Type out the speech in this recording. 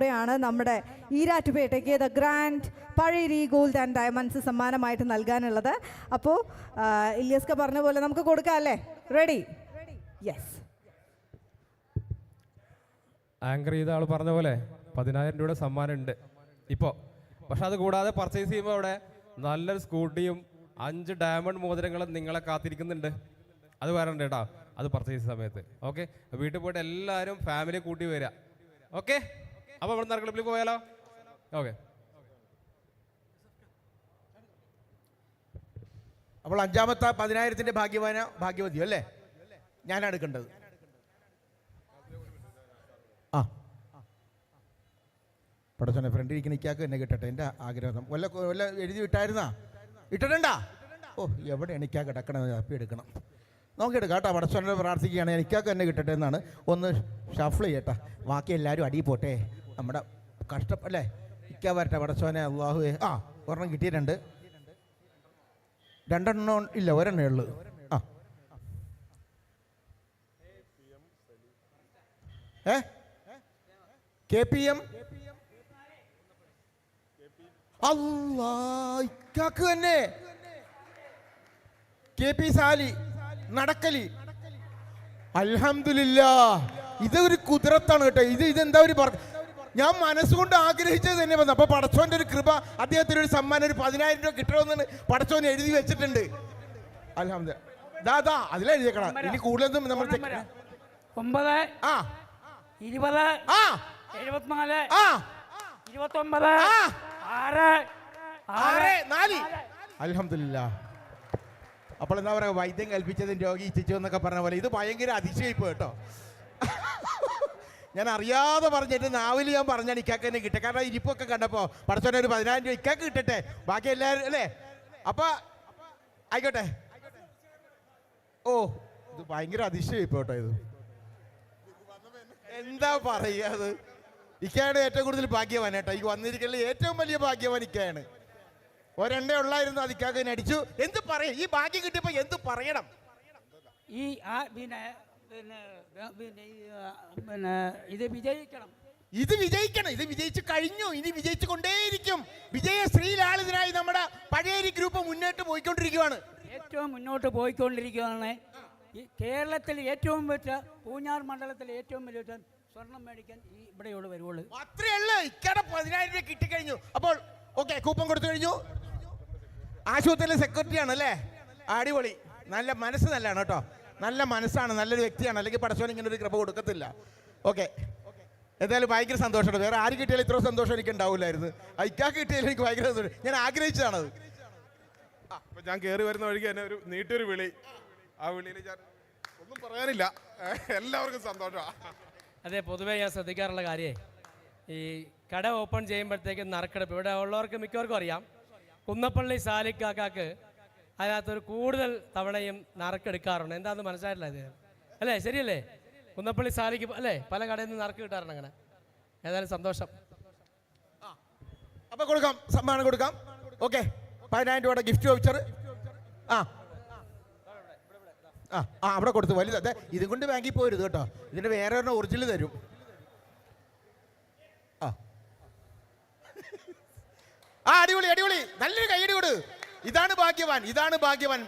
കൂടെയാണ് നമ്മുടെ ഈരാറ്റുപേട്ടയ്ക്ക് ദ ഗ്രാൻഡ് പഴയരി ഗോൾഡ് ആൻഡ് ഡയമണ്ട്സ് സമ്മാനമായിട്ട് നൽകാനുള്ളത്. അപ്പോൾ ഇല്യസ്ക പറഞ്ഞ പോലെ നമുക്ക് കൊടുക്കാം അല്ലേ? റെഡി യെസ് ആങ്കർ ചെയ്ത ആൾ പറഞ്ഞ പോലെ പതിനായിരം രൂപയുടെ സമ്മാനം ഉണ്ട് ഇപ്പോൾ പക്ഷെ അത് കൂടാതെ പർച്ചേസ് ചെയ്യുമ്പോൾ അവിടെ നല്ലൊരു സ്കൂട്ടിയും അഞ്ച് ഡയമണ്ട് മോതിരങ്ങളും നിങ്ങളെ കാത്തിരിക്കുന്നുണ്ട്. അത് വരണ്ട കേട്ടോ. അത് പർച്ചേസ് സമയത്ത്. ഓക്കെ വീട്ടിൽ പോയിട്ട് എല്ലാവരും ഫാമിലി കൂട്ടി വരിക ഓക്കെ അപ്പോൾ ഇവിടെ നിന്ന് ക്ലിപ്പിൽ പോയാലോ? ഓക്കെ അപ്പോൾ അഞ്ചാമത്തെ പതിനായിരത്തിന്റെ ഭാഗ്യവാന ഭാഗ്യവതിയോ അല്ലേ? ഞാൻ എടുക്കേണ്ടത്. ആ. പടച്ചോനെ ഫ്രണ്ട് ഇരിക്കുന്ന ഇക്കാക്ക് എന്നെ കിട്ടട്ടെ എന്റെ ആഗ്രഹം. വല്ല വല്ല എഴുതി വിട്ടായിരുന്നാ? ഇട്ടിട്ടുണ്ടാ ഓ എവിടെ എനിക്കാ കിടക്കണം അപ്പി എടുക്കണം. നോക്കിയെടുക്കാം കേട്ടോ പടച്ചോനെ പ്രാർത്ഥിക്കുകയാണ്. എനിക്കാക്ക് എന്നെ കിട്ടട്ടെ എന്നാണ്. ഒന്ന് ഷഫിൾ ചെയ്യട്ടെ. ബാക്കി എല്ലാവരും അടിയിൽ പോട്ടെ. നമ്മുടെ കഷ്ടപ്പല്ലേ ഇക്ക വരട്ടെ പടച്ചോനെ അള്ളാഹുവേ. ആ ഒരെണ്ണം കിട്ടിയിട്ടുണ്ട്. രണ്ടെണ്ണം ഇല്ല ഒരെണ്ണേ ഉള്ളൂ. ആ. ഏ? K P M? അല്ലാക്ക് തന്നെ. കെ പി സാലി നടക്കലി. അൽഹംദുലില്ലാ. ഇതൊരു കുതിരത്താണ് കേട്ടോ. ഇത് ഇതെന്താ ഒരു പറ ഞാൻ മനസ്സുകൊണ്ട് ആഗ്രഹിച്ചത് തന്നെ വന്നു. അപ്പൊ പടച്ചോന്റെ ഒരു കൃപ അദ്ദേഹത്തിന് ഒരു സമ്മാനം ഒരു പതിനായിരം രൂപ കിട്ടണമെന്ന് പടച്ചോൻ എഴുതി വെച്ചിട്ടുണ്ട്. അൽഹംദുലില്ലാ. ദാ ദാ അതിലെഴുതിയേക്കണം ഇനി കൂടുതലൊന്നും നമ്മൾ ഒമ്പത്. ആ. ഇരുപത്. ആ. എഴുപത്തിനാല്. ആ. ഇരുപത്തൊമ്പത്. ആറ്. ആറ് നാല്. അൽഹംദുലില്ലാ. അപ്പോൾ എന്താ പറയുക വൈദ്യം കൽപ്പിച്ചതും രോഗി ഇച്ഛിച്ചു എന്നൊക്കെ പറഞ്ഞ പോലെ ഇത് ഭയങ്കര അതിശയിപ്പ് കേട്ടോ. ഞാൻ അറിയാതെ പറഞ്ഞിട്ട് നാവിൽ ഞാൻ പറഞ്ഞാണ് ഇക്കാക്ക് തന്നെ കിട്ടുക കാരണം ഇരിപ്പൊക്കെ കണ്ടപ്പോൾ പടച്ചോനെ ഒരു പതിനായിരം രൂപ ഇക്കാക്ക് കിട്ടട്ടെ. ബാക്കി എല്ലാവരും അല്ലേ? അപ്പൊ ആയിക്കോട്ടെ. ഓ ഇത് ഭയങ്കര അതിശയം ഇപ്പൊ ഇത്. എന്താ പറയുക അത്? ഇക്കയാണ് ഏറ്റവും കൂടുതൽ ഭാഗ്യവാൻ കേട്ടോ. ഈ വന്നിരിക്കുന്ന ഏറ്റവും വലിയ ഭാഗ്യവാൻ ഇക്കയാണ്. ഒരെണ്ണേ ഉള്ളായിരുന്നു അത് ഇക്കാക്ക് അടിച്ചു. എന്ത് പറയും? ഈ ഭാഗ്യം കിട്ടിയപ്പോ എന്ത് പറയണം? ഈ ആ പിന്നെ പിന്നെ പിന്നെ ഈ, ആ, പിന്നെ ഇത് വിജയിക്കണം. ഇത് വിജയിക്കണം. ഇത് വിജയിച്ചു കഴിഞ്ഞു. ഇനി വിജയിച്ചു കൊണ്ടേയിരിക്കും വിജയ ശ്രീലാളിതനായി നമ്മുടെ പഴയരി ഗ്രൂപ്പ് മുന്നോട്ട് പോയിക്കൊണ്ടിരിക്കുകയാണ് ഏറ്റവും മുന്നോട്ട് പോയിക്കൊണ്ടിരിക്കുകയാണ്. ഈ കേരളത്തിൽ ഏറ്റവും വലിയ പൂഞ്ഞാർ മണ്ഡലത്തിൽ ഏറ്റവും വലിയ സ്വർണം മേടിക്കാൻ ഈ ഇവിടെയോട് വരുവുള്ളൂ. അത്രേ ഉള്ളു. ഇക്കടെ പതിനായിരം രൂപ കിട്ടിക്കഴിഞ്ഞു. അപ്പോൾ ഓക്കെ കൂപ്പൺ കൊടുത്തു കഴിഞ്ഞു. ആശുപത്രിയിലെ സെക്രട്ടറി ആണ് അല്ലേ? അടിപൊളി. നല്ല മനസ്സ് നല്ലതാണ് കേട്ടോ. നല്ല മനസ്സാണ് നല്ലൊരു വ്യക്തിയാണ്. അല്ലെങ്കിൽ പടച്ചോൻ ഇങ്ങനെ ഒരു കൃപ കൊടുക്കത്തില്ല. ഓക്കെ എന്തായാലും ഭയങ്കര സന്തോഷമുണ്ട് വേറെ ആര് കിട്ടിയാലും ഇത്ര സന്തോഷം എനിക്ക് ഉണ്ടാവില്ലായിരുന്നു. ഇക്കാക്ക് കിട്ടിയാലും എനിക്ക് ഭയങ്കര സന്തോഷം. ഞാൻ ആഗ്രഹിച്ചതാണത്. അപ്പൊ ഞാൻ കയറി വരുന്ന വഴിക്ക് എന്നെ ഒരു നീട്ടിയൊരു വിളി. ആ വിളിയിൽ ഞാൻ ഒന്നും പറയാനില്ല. എല്ലാവർക്കും സന്തോഷമാണ് അതെ പൊതുവേ ഞാൻ ശ്രദ്ധിക്കാറുള്ള കാര്യേ ഈ കട ഓപ്പൺ ചെയ്യുമ്പോഴത്തേക്കും നറുക്കെടുപ്പ്. ഇവിടെ ഉള്ളവർക്ക് മിക്കവർക്കും അറിയാം. കുന്നപ്പള്ളി സാലിക്കാക്കാക്ക് അതിനകത്തൊരു കൂടുതൽ തവണയും നറുക്കെടുക്കാറുണ്ട്. എന്താണെന്ന് മനസ്സിലായിട്ടില്ല ഇത്? അല്ലേ? ശരിയല്ലേ? കുന്നപ്പള്ളി സാലിക്ക് അല്ലേ? പല കടയിൽ നിന്ന് നറുക്ക് കിട്ടാറുണ്ട് അങ്ങനെ. ഏതായാലും സന്തോഷം. അപ്പൊ കൊടുക്കാം. സമ്മാനം കൊടുക്കാം. ഓക്കെ. പതിനായിരം രൂപയുടെ ഗിഫ്റ്റ് വൗച്ചർ ആ. ആ ആ അവിടെ കൊടുത്തു. വലുത്. ഇതും കൊണ്ട് ബാങ്കിൽ പോരുത് കേട്ടോ. ഇതിന്റെ വേറെ ഒരെണ്ണം ഒറിജിനൽ തരും. ആ. അടിപൊളി അടിപൊളി. നല്ലൊരു കൈയടി കൊടു. ഇതാണ് ഭാഗ്യവാൻ ഇതാണ് ഭാഗ്യവാൻ.